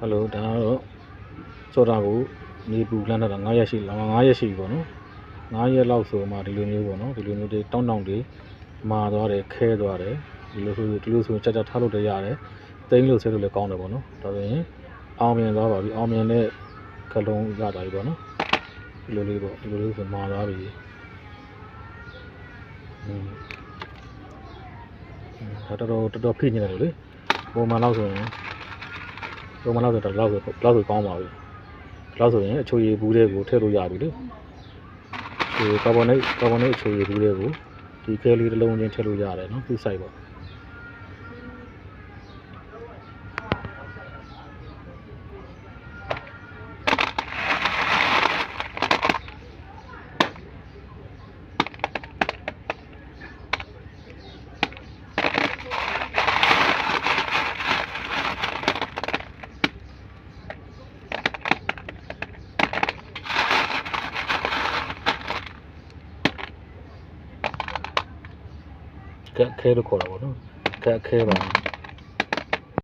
ဟယ်လိုဒါကတော့စောတာကိုနေပူလန်းတာ9ရက်ရှိလာ9ရက်ရှိပြီပေါ့နော်9ရက်လောက်ဆိုမှဒီလိုမျိုးပေါ့နော်ဒီလိုမျိုးတွေတောင်းတောင်းတွေမာသွားတယ်ခဲသွားတယ်ဒီလိုဆိုဒီလိုဆိုချက်ချက်ထားလို့တရတယ်တိမ့်လို့ဆဲလို့လည်းကောင်းတယ်ပေါ့နော်ဒါဆိုရင်အောင်မြင်သွားပါပြီအောင်မြင်တဲ့ကလုံးရတာပြီပေါ့နော်ဒီလိုလေးပေါ့ဒီလိုလေးဆိုမာသွားပြီอืมဒါတော်တော်တော်တော်ဖိနေတယ်လို့လေပုံမှန်လောက်ဆိုရင် ပုံမှန်လောက်ဆိုတော့လောက်ဆိုလောက်ဆိုကောင်းပါပြီလောက်ဆိုရင်အချိုရည်ဘူးတွေကိုထည့်လို့ရပြီလေဒီကာဗွန်နိတ်ကာဗွန်နိတ်အချိုရည်ဘူးတွေကိုဒီကဲလေးတစ်လုံးချင်းထည့်လို့ရတယ်နော်သူ့ site ပေါ့ ကဲခဲလို့ခေါ်တာပေါ့နော်ကဲခဲပါ